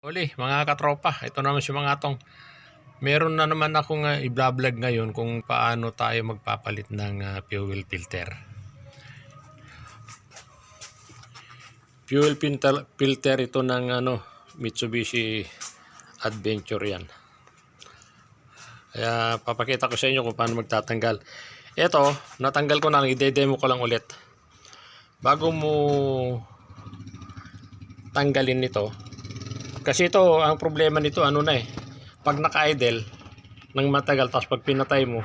Uli, mga katropa, ito naman si mga tong. Meron na naman akong uh, i-vlog ngayon kung paano tayo magpapalit ng ah, fuel filter. Fuel filter, filter ito ng ano, Mitsubishi Adventure yan. Kaya papakita ko sa inyo kung paano magtatanggal. Ito, natanggal ko na lang, i-demo ko lang ulit. Bago mo tanggalin nito, kasi ito, ang problema nito, ano na eh. Pag naka-idle, nang matagal, tapos pag pinatay mo,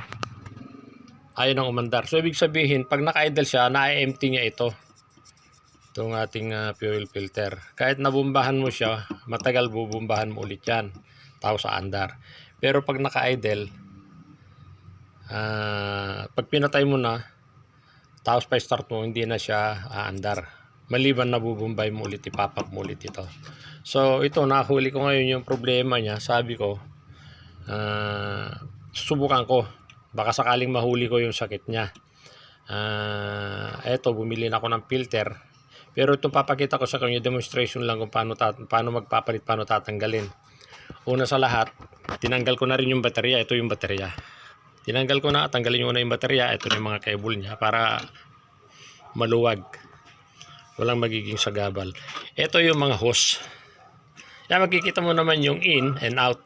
ayaw nang umandar. So, ibig sabihin, pag naka-idle siya, na-empty niya ito. Itong ating ah, fuel filter. Kahit nabumbahan mo siya, matagal bubumbahan mo ulit yan. Tapos sa andar. Pero pag naka-idle, ah, pag pinatay mo na, tapos pa start mo, hindi na siya aandar. Maliban na bubumbay mo ulit, ipapap mo ulit ito. So ito, nahuli ko ngayon yung problema niya. Sabi ko, ah, susubukan ko. Baka sakaling mahuli ko yung sakit niya. Ah, eto, bumili na ako ng filter. Pero ito papakita ko sa kanya demonstration lang kung paano, paano magpapalit, paano tatanggalin. Una sa lahat, tinanggal ko na rin yung baterya. Ito yung baterya. Tinanggal ko na, tanggalin ko na yung baterya. Ito yung mga cable niya para maluwag. Walang magiging sagabal. Ito yung mga hose. Yan, makikita mo naman yung in and out.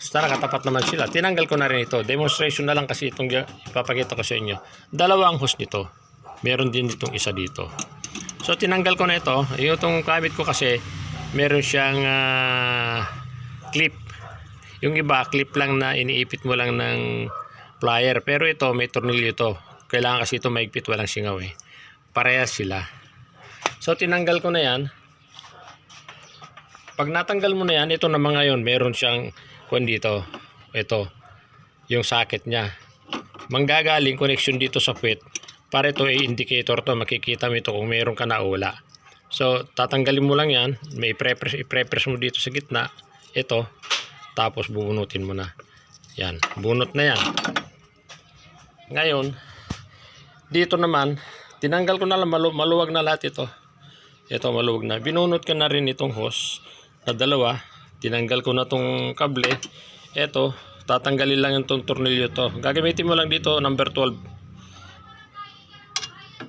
Basta nakatapat naman sila. Tinanggal ko na rin ito. Demonstration na lang kasi itong ipapakita ko sa inyo. Dalawa ang hose nito. Meron din ditong isa dito. So, tinanggal ko na ito. Yung itong kabit ko kasi, meron siyang ah, clip. Yung iba, clip lang na iniipit mo lang ng plier. Pero ito, may tornilyo ito. Kailangan kasi ito maigpit, walang singaw eh. Parehas sila. So, tinanggal ko na yan. Pag natanggal mo na yan, ito naman ngayon, meron siyang kung dito. Ito, yung socket niya. Manggagaling connection dito sa puwet. Para ito ay indicator to, makikita mo ito kung meron ka na wala. So, tatanggalin mo lang yan. May i-press, i-press mo dito sa gitna. Ito. Tapos bubunutin mo na. Yan. Bunot na yan. Ngayon, dito naman, tinanggal ko na lang, malu- maluwag na lahat ito. Ito, maluwag na. Binunot ka na rin itong hose na dalawa. Tinanggal ko na itong kable. Ito, tatanggalin lang itong tornilyo to. Gagamitin mo lang dito, number 12.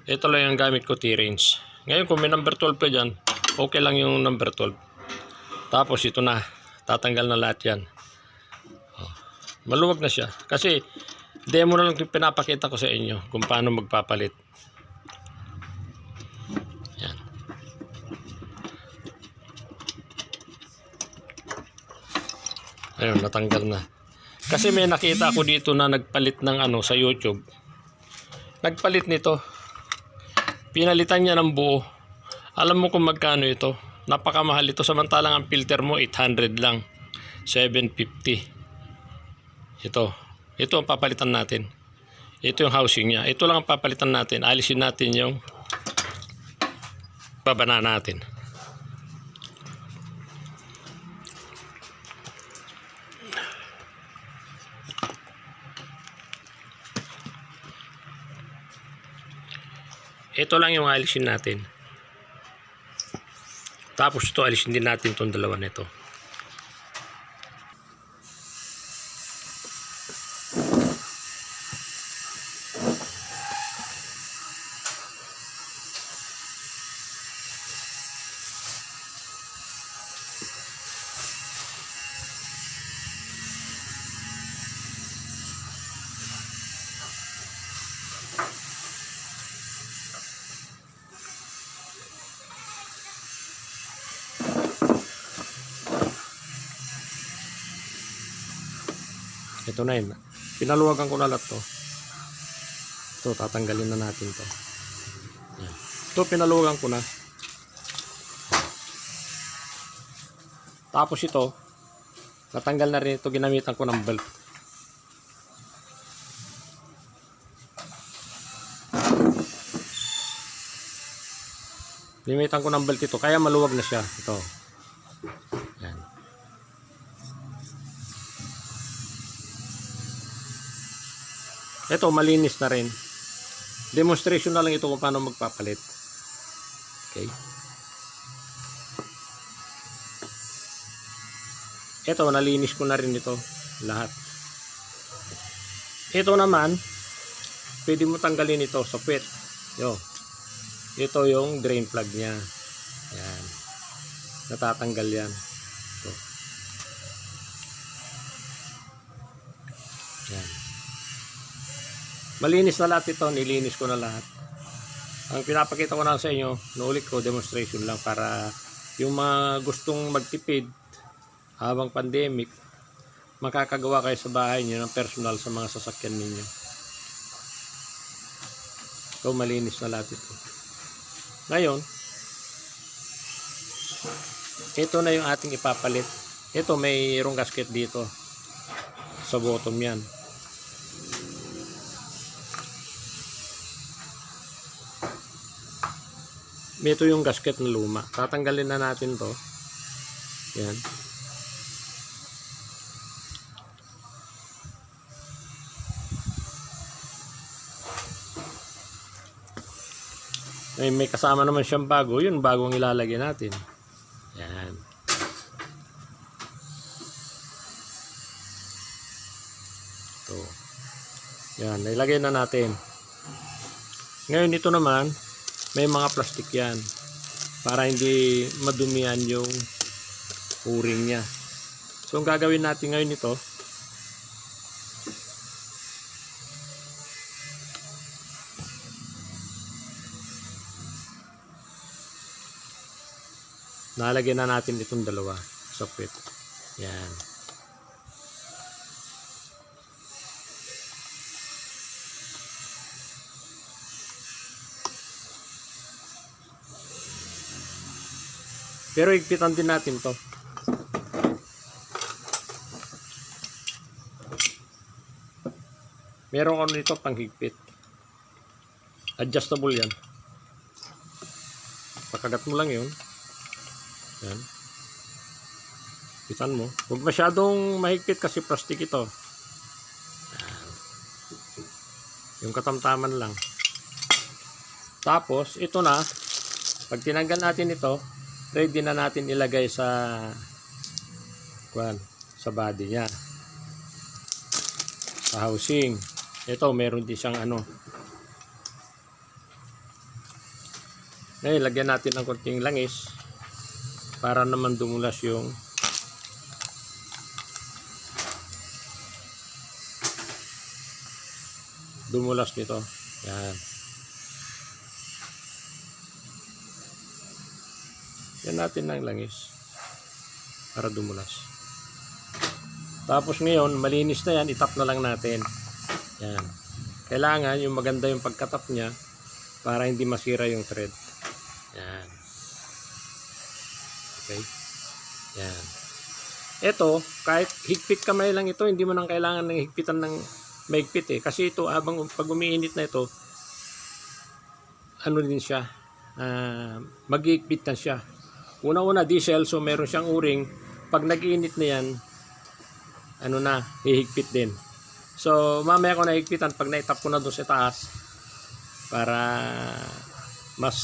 Ito lang yung gamit ko, T-range. Ngayon, kung may number 12 ka dyan, okay lang yung number 12. Tapos, ito na. Tatanggal na lahat yan. Oh, Maluwag na siya. Kasi, demo na lang pinapakita ko sa inyo kung paano magpapalit. Ayun, natanggal na. Kasi may nakita ako dito na nagpalit ng ano sa YouTube. Nagpalit nito. Pinalitan niya ng buo. Alam mo kung magkano ito? Napakamahal ito samantalang ang filter mo 800 lang. 750. Ito. Ito ang papalitan natin. Ito yung housing niya. Ito lang ang papalitan natin. Alisin natin yung babana natin. Ito lang yung alisin natin. Tapos ito alisin din natin itong dalawa nito. Ito na yun. Pinaluwagan ko na lahat to. Ito, tatanggalin na natin to. Ito, pinaluwagan ko na. Tapos ito, natanggal na rin ito. Ginamitan ko ng belt. Ginamitan ko ng belt ito. Kaya maluwag na siya. Ito. Ito, malinis na rin. Demonstration na lang ito kung paano magpapalit. Okay. ito, nalinis ko na rin ito. Lahat. Ito naman, pwede mo tanggalin ito sa puwet. Yo. Ito yung drain plug niya. Yan. Natatanggal yan. Malinis na lahat ito. Nilinis ko na lahat. Ang pinapakita ko lang sa inyo, naulit ko, demonstration lang para yung mga gustong magtipid habang pandemic, makakagawa kayo sa bahay niyo ng personal sa mga sasakyan ninyo. So, malinis na lahat ito. Ngayon, ito na yung ating ipapalit. Ito, mayroong gasket dito. Sa bottom yan. Ito yung gasket na luma. Tatanggalin na natin to. Yan. May, may kasama naman siyang bago. Yun, bagong ilalagay natin. Yan. Ito. Yan, nilagay na natin. Ngayon, ito naman, may mga plastic yan. Para hindi madumihan yung uring niya. So, ang gagawin natin ngayon ito, nalagyan na natin itong dalawa puwet. Yan. Pero higpitan din natin to. Meron ano nito panghigpit. Adjustable yan. Pakagat mo lang yun. Yan. Pitan mo. Huwag masyadong mahigpit kasi plastic ito. Yung katamtaman lang. Tapos, ito na. Pag tinanggal natin ito, ready na natin ilagay sa kwan, sa body niya. Sa housing. Ito, meron din siyang ano. Ngayon, lagyan natin ng konting langis para naman dumulas yung dumulas nito. Yan. Yan natin ng langis para dumulas. Tapos ngayon, malinis na yan, itap na lang natin. Yan. Kailangan yung maganda yung pagkatap niya para hindi masira yung thread. Yan. Okay? Yan. Ito, kahit higpit kamay lang ito, hindi mo nang kailangan ng higpitan ng maigpit eh. Kasi ito, habang pag umiinit na ito, ano din siya, uh, mag-iigpit na siya. Una-una diesel, so meron siyang uring. Pag nag-iinit na yan, ano na, hihigpit din. So, mamaya ko nahigpitan pag naitap ko na doon sa taas para mas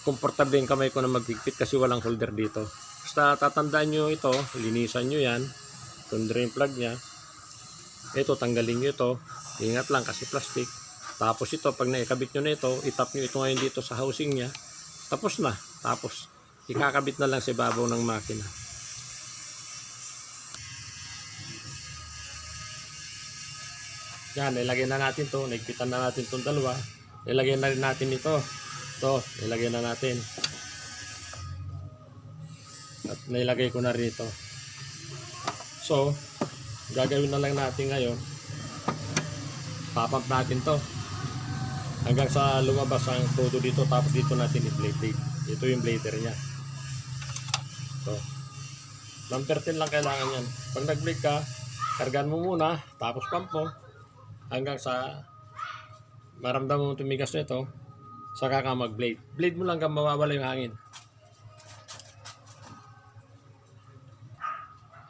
komportable yung kamay ko na maghigpit kasi walang holder dito. Basta tatandaan nyo ito, linisan nyo yan. Itong drain plug nya. Ito, tanggalin nyo ito. Ingat lang kasi plastic. Tapos ito, pag naikabit nyo na ito, itap nyo ito ngayon dito sa housing nya. Tapos na. Tapos, ikakabit na lang sa ibabaw ng makina. Yan, ilagay na natin to. Naigpitan na natin itong dalawa. Ilagay na rin natin ito. Ito, ilagay na natin. At nailagay ko na rito. So, gagawin na lang natin ngayon. Papump natin to. Hanggang sa lumabas ang todo dito. Tapos dito natin i-blade blade. Ito yung blader niya. Ito. Number 10 lang kailangan yan. Pag nag-blade ka, kargan mo muna. Tapos pump mo. Hanggang sa maramdaman mo tumigas na ito. Saka ka mag-blade. Blade mo lang hanggang mawawala yung hangin.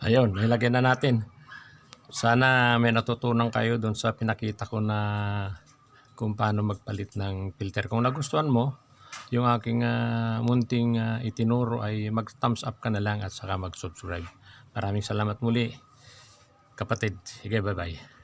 Ayun, nilagyan na natin. Sana may natutunan kayo doon sa pinakita ko na kung paano magpalit ng filter. Kung nagustuhan mo, yung aking ah, munting ah, itinuro ay mag-thumbs up ka na lang at saka mag-subscribe. Maraming salamat muli, kapatid. Sige, bye-bye.